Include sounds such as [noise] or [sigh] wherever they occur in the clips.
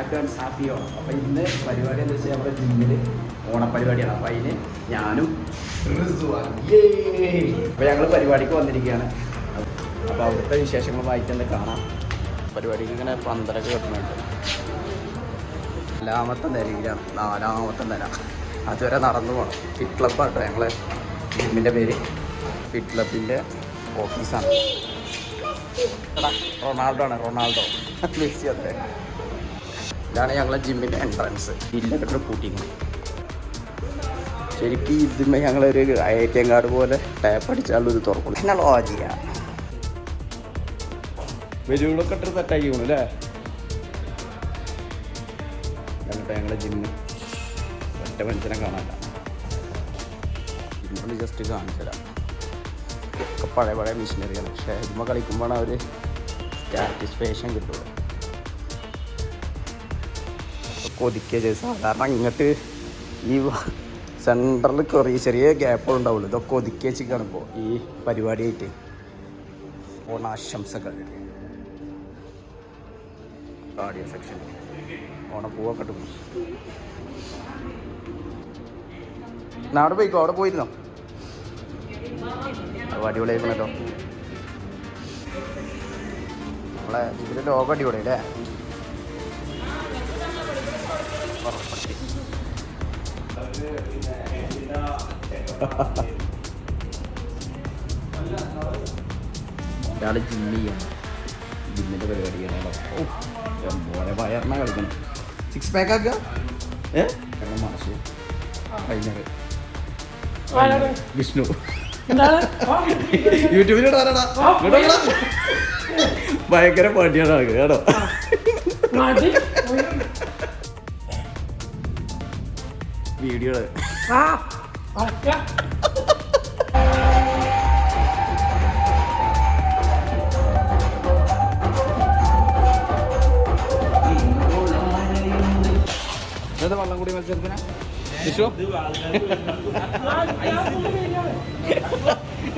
Advance ഹാപ്പിയോ? അപ്പോൾ ഇന്ന് പരിപാടി എന്താ വെച്ചാൽ നമ്മുടെ ജിമ്മിൽ ഓണപ്പരിപാടിയാണ്. അപ്പോൾ അതിന് ഞാനും അപ്പോൾ ഞങ്ങൾ പരിപാടിക്ക് വന്നിരിക്കുകയാണ്. അപ്പോൾ അവിടുത്തെ വിശേഷങ്ങളുമായിട്ട് ഒന്ന് കാണാം. പരിപാടിക്ക് ഇങ്ങനെ പന്തലൊക്കെ കിട്ടുന്നുണ്ട്. നാലാമത്തെ നിലയിലാണ് നാലാമത്തെ നില അതുവരെ നടന്നു പോകണം ഫിറ്റ് ക്ലബ്ബാട്ടോ ഞങ്ങളെ. ജിമ്മിന്റെ പേര്. ഫിറ്റ് ക്ലബിന്റെ ഓഫീസാണ് റൊണാൾഡോ ആണ്. റൊണാൾഡോ. മെസ്സി അതെ ഇതാണ് ഞങ്ങളെ ജിമ്മിന്റെ എൻട്രൻസ് ഇല്ലൊക്കെ പൂട്ടിക്കുന്നത് ശരിക്കും ഇതിന്മേ ഞങ്ങളൊരു ഐ ടി എം കാർഡ് പോലെ ടാപ്പ് അടിച്ചാലും ഇത് തുറക്കും പിന്നെ ലോജിയ വെല്ലുവിളൊക്കെ ഇട്ട് സെറ്റാക്കി അല്ലേ? എന്നിട്ട് ഞങ്ങളെ ജിമ്മ് ഒറ്റ മനുഷ്യനെ കാണാനില്ല. ജിമ്മിൽ ജസ്റ്റ് കാണിച്ചു തരാം. ഒക്കെ പഴയ പഴയ മെഷീനറിയാണ് പക്ഷേ ജിമ്മ കളിക്കുമ്പോഴാണ് അവർ സാറ്റിസ്ഫാക്ഷൻ കിട്ടുള്ളൂ കൊതിക്കുക ചെയ്ത്. സാധാരണ ഇങ്ങോട്ട് ഈ സെന്ററിൽ കയറി ചെറിയ ഗ്യാപ്പുകൾ ഉണ്ടാവുള്ളൂ. ഇതൊക്കെ ഒതുക്കി വെച്ചിരിക്കുകയാണ് ഇപ്പോൾ ഈ പരിപാടിയായിട്ട് ഓണാശംസകൾ ഓഡിയോ സെക്ഷൻ ഓണപ്പൂവൊക്കെ അവിടെ പോയിക്കോ? അവിടെ പോയിരുന്നോ? അടിപൊളിയായിരുന്നല്ലോ നമ്മളെ ഇതിന്റെ ലോകം അടിപൊളി അല്ലേ ഒരാൾ ജിമ്മ് ചെയ്യാണ് ജിമ്മിന്റെ പരിപാടിയാണ്. പോലെ വയറിന കളിക്കണം. സിക്സ് പാക്ക് ആക്കുക ഏ? മാഷ് കഴിഞ്ഞത് വിഷ്ണു. യൂട്യൂബിലിടാനാടാ ഭയങ്കര പണിയാണ് കേട്ടോ. വീഡിയോ ഏതാ വള്ളം കൂടി മത്സരത്തിന്? വിഷു?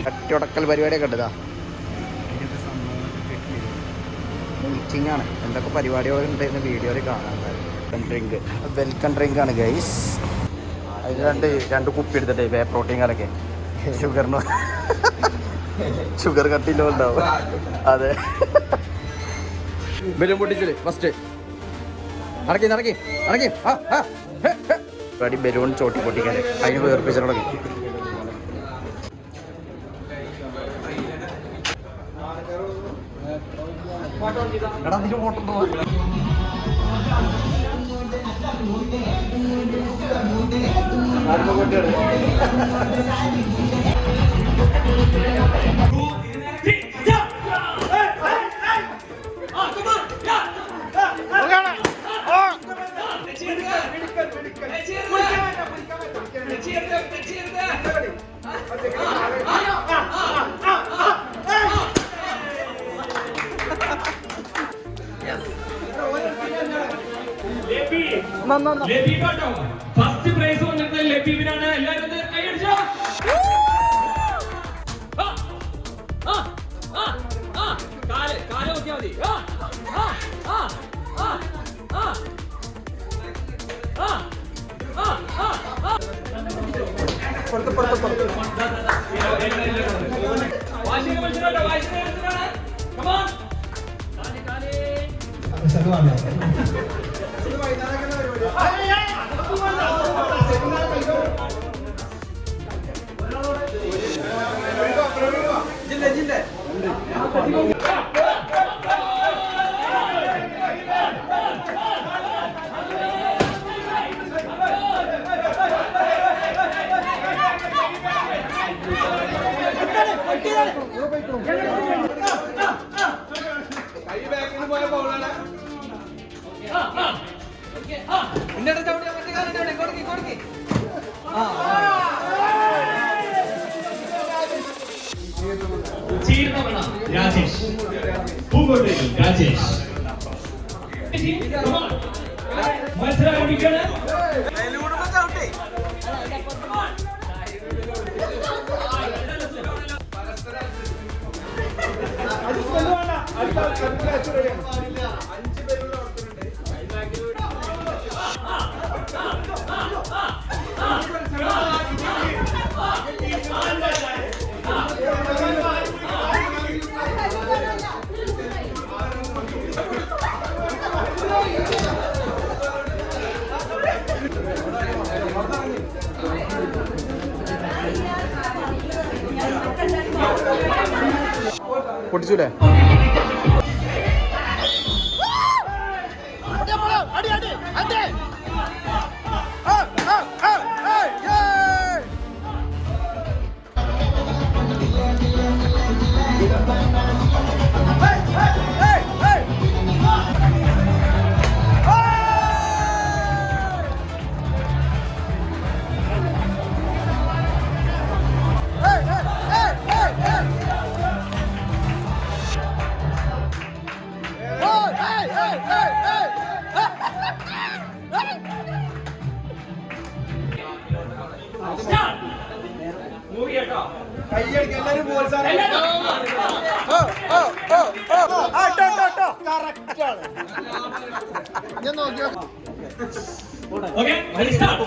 കട്ടിയുടക്കൽ പരിപാടിയൊക്കെ ഉണ്ട് ഇതാ. മീറ്റിംഗ് ആണ്. എന്തൊക്കെ പരിപാടികൾ ഉണ്ടെന്ന് വീഡിയോയിൽ കാണാൻ വെൽക്കം ഡ്രിങ്ക് വെൽക്കം ഡ്രിങ്ക് ആണ് ഗൈസ് രണ്ട് രണ്ട് കുപ്പി എടുത്തിട്ടേ വേ പ്രോട്ടീൻ കാലൊക്കെ. ഷുഗറിന് ഷുഗർ കട്ടിലോ ഉണ്ടാവും അതെ. ബലൂൺ പൊട്ടിച്ചില്ലേ ഫസ്റ്റ് നടക്കി നടക്കി നടക്കി. പരിപാടി ബലൂൺ ചോട്ടി പൊട്ടിക്കാൽ അതിന് വേർപ്പിച്ചു തുടങ്ങി എടാ അതിന് ഓട്ടം ഫസ്റ്റ് പ്രൈസ് പൊട്ടിച്ചൂലേ? മൂവി കേട്ടോ ഓക്കെ സ്റ്റാർട്ട്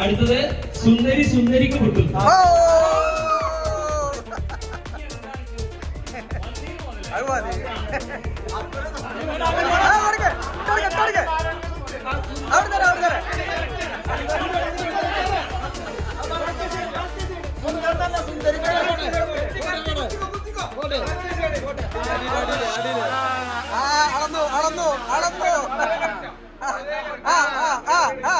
അടുത്തത് സുന്ദരി സുന്ദരിക്ക് പൊട്ടും. അളന്നു അളന്നു അളന്നു ആ ആ ആ ആ.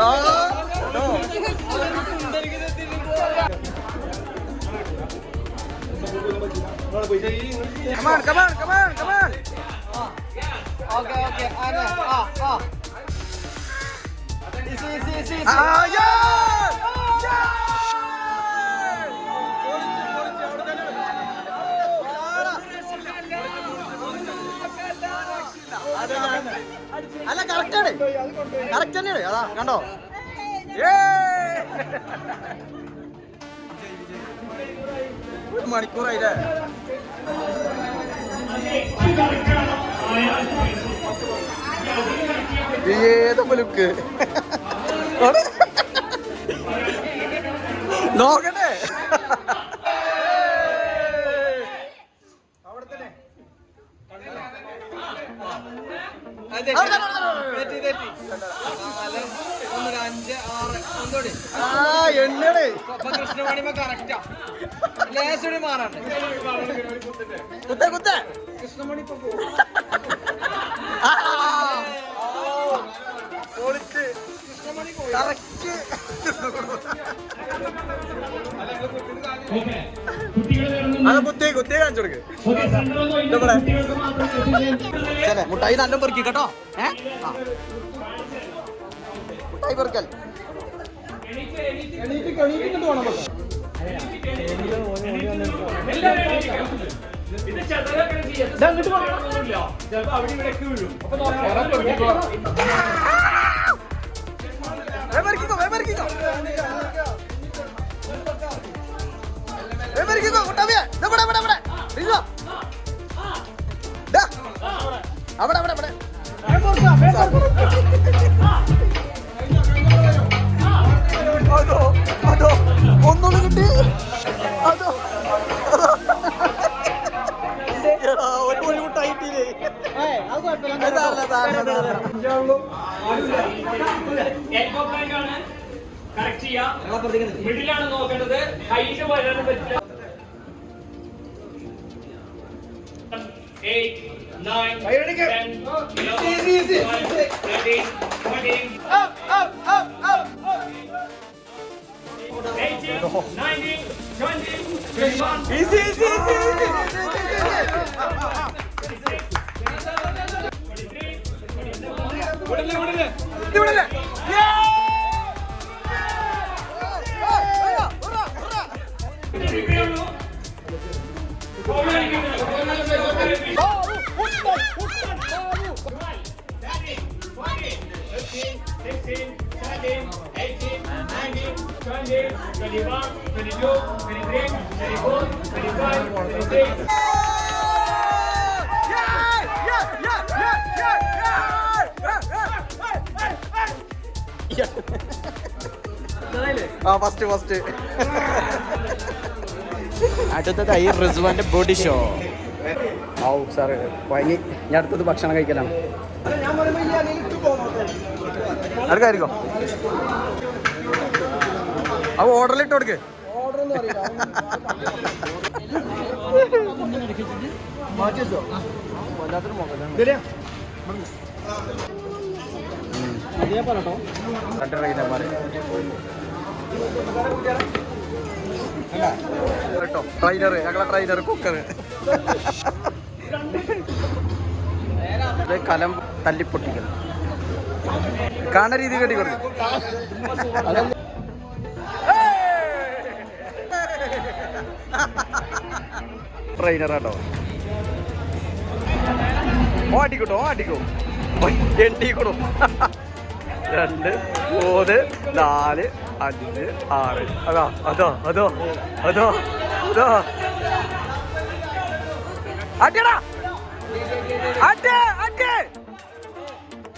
Come on, come on, come on, come on. Okay, okay. Ah, ah. Easy, easy, easy, easy. Ah, yeah! അല്ല കറക്റ്റാണ് കറക്റ്റ് തന്നെയാണ്. അതാ കണ്ടോ? ഒരു മണിക്കൂറായില്ലേ? ഏതപ്പോ ലുക്ക്? നോക്കട്ടെ അതെ. തെറ്റി, തെറ്റി. നാല്, ഒന്ന്, അഞ്ച്, ആറ്, ഒന്നുകൂടി. ആ എണ്ണയാണ് കൃഷ്ണമണിമ കറക്റ്റാ. ലേശടി മാറാണ്ട്? കുത്തേ കുത്തേ. കൃഷ്ണമണി ഇപ്പൊ പോകും അത് കുത്തി കുത്തി കാണിച്ചു കൊടുക്ക്. ചേനെ മുട്ടായി നല്ല പെറുക്കി കേട്ടോ ഏ. മുട്ടായി പെറുക്കൽ. ചിലപ്പോ അവിടെ ഇവിടെയൊക്കെ വീഴും അപ്പൊ അവിടെ അവിടെ അവിടെ അതോ അതോ ഒന്നുകൂടി കിട്ടി. അതോ. ഒരു പ്ലാങ്ക് ആണ് കറക്റ്റ് ചെയ്യാം മിഡിലാണ് നോക്കേണ്ടത്. ഹൈറ്റ് വരാൻ പറ്റില്ല. 8, 9, 10, 11, 12, 13, 14. Up, up, up, up, up. 18, 19, 20, 21. Easy, easy, easy, easy, easy. ആ ഫസ്റ്റ് ഫസ്റ്റ് അടുത്തതായി റിസ്വാന്റെ ബോഡി ഷോ. ഔ സാറ് വൈകി. ഞാൻ അടുത്തത് ഭക്ഷണം കഴിക്കലാണ്. ആർക്കായിരിക്കോ? അവ ഓർഡറിലിട്ട് കൊടുക്ക്. ട്രെയിനർ ഞങ്ങളെ ട്രെയിനർ കുക്കർ കലം തല്ലിപ്പൊട്ടിക്കൽ കാണ രീതി കെട്ടി കൊടുക്കും ഓ അടിക്കട്ടോ ഓ അടിക്കോ എണ്ണീക്കണോ രണ്ട് മൂന്ന് നാല് അഞ്ച് ആറ്. അതാ അതോ അതോ അതോ അതോ. അടിയടാ. അടി അടി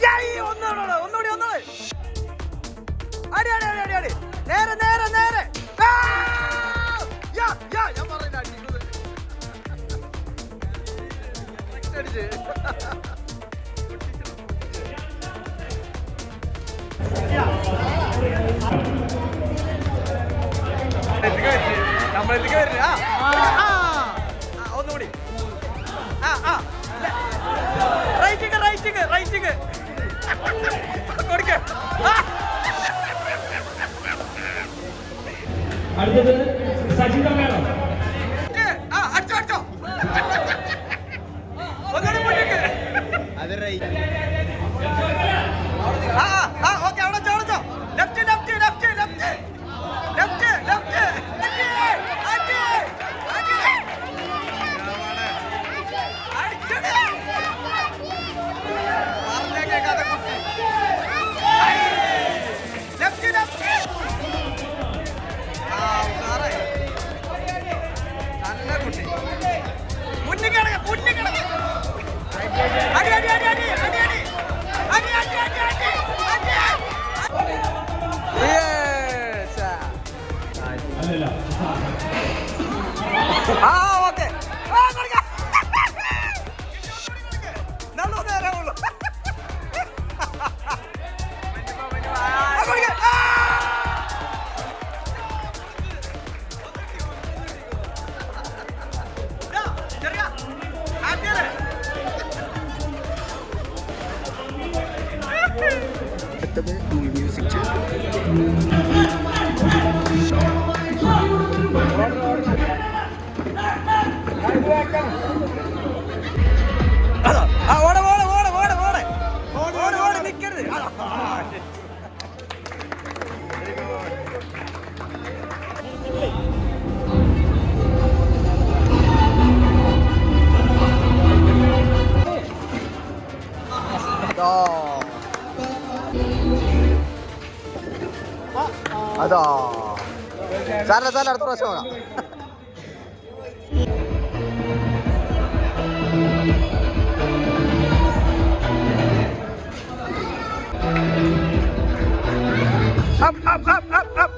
യായി ഒന്നോടെ ഒന്നോടി ഒന്നുകൂടി അടി അടി അടി അടി അടി. നേരെ നേരെ നേരെ! യാ, യാ, ഞാൻ പറഞ്ഞില്ല, അടിക്കുന്നത്. അടിച്ച്. നമ്മളെത്തിക്ക് വരുന്നു இருக்குது Hadi hadi hadi hadi hadi hadi. Hadi hadi hadi hadi. Hadi. Yes. Hadi. Ah! music channel. അതാ സാറല്ല സാറല്ല അടുത്ത പ്രാവശ്യം പോകാം up, up, up, up, up.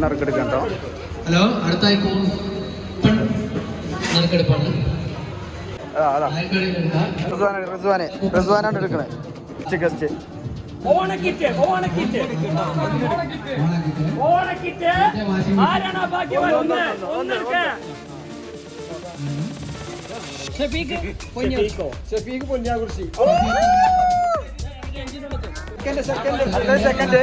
പെട്ടെന്ന് ഇറക്കെടുക്കാം കേട്ടോ ഹലോ അടുത്തായി പോകും ഗസ്റ്റ് ഒന്ന് Shafeeq Shafeeq? Second second second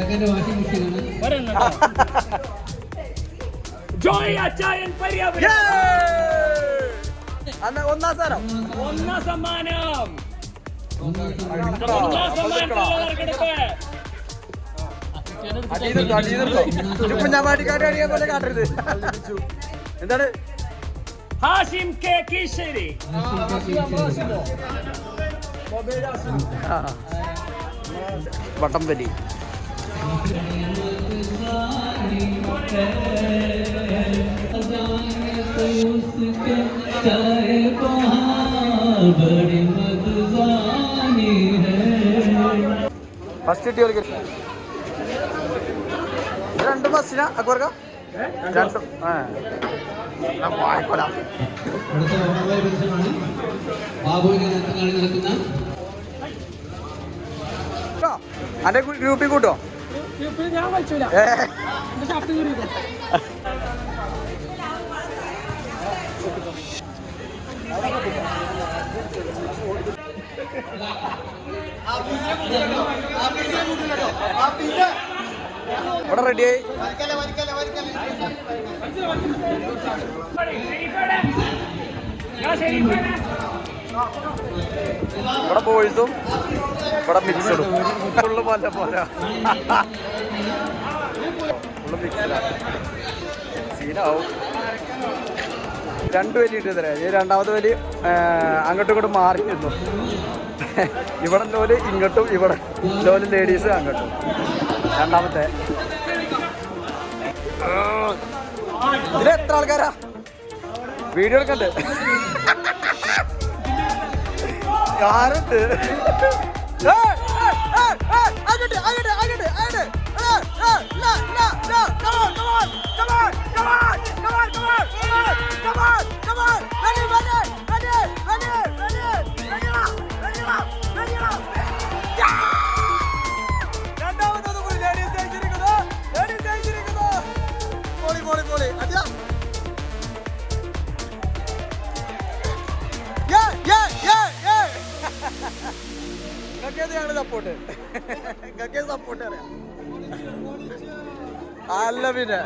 [laughs] Joy Achayan സമ്മാനം. സമ്മാനം എന്താണ്? ഹാഷിം കെ കീശ്ശേരി. വട്ടംപലി ഫസ്റ്റ് കിട്ടിയ രണ്ട് രണ്ടും. വായിക്കൊലാം അന്റെ ഗ്രൂപ്പിൽ കൂട്ടോ? ഞാൻ വലിച്ചില്ല ഇവിടെ റെഡിയായി ശരി ഇവിടെ ബോയ്സും ഇവിടെ മിക്സഡും ഫുള്ള് പല പോലെ. ഫുള്ള് മിക്സഡാണ് സീനാവും രണ്ട് വലി ഇട്ട് തരാം. ഈ രണ്ടാമത്തെ വലി അങ്ങോട്ടും ഇങ്ങോട്ടും മാറി നിന്നു. ഇവിടെ ലോൽ ഇങ്ങോട്ടും ഇവിടെ ലോൽ ലേഡീസ് അങ്ങോട്ടും. രണ്ടാമത്തെ. ഇതിലെത്ര ആൾക്കാരാ? വീഡിയോ എടുക്കണ്ട്. ഞാനെന്ത് Yeah! এটা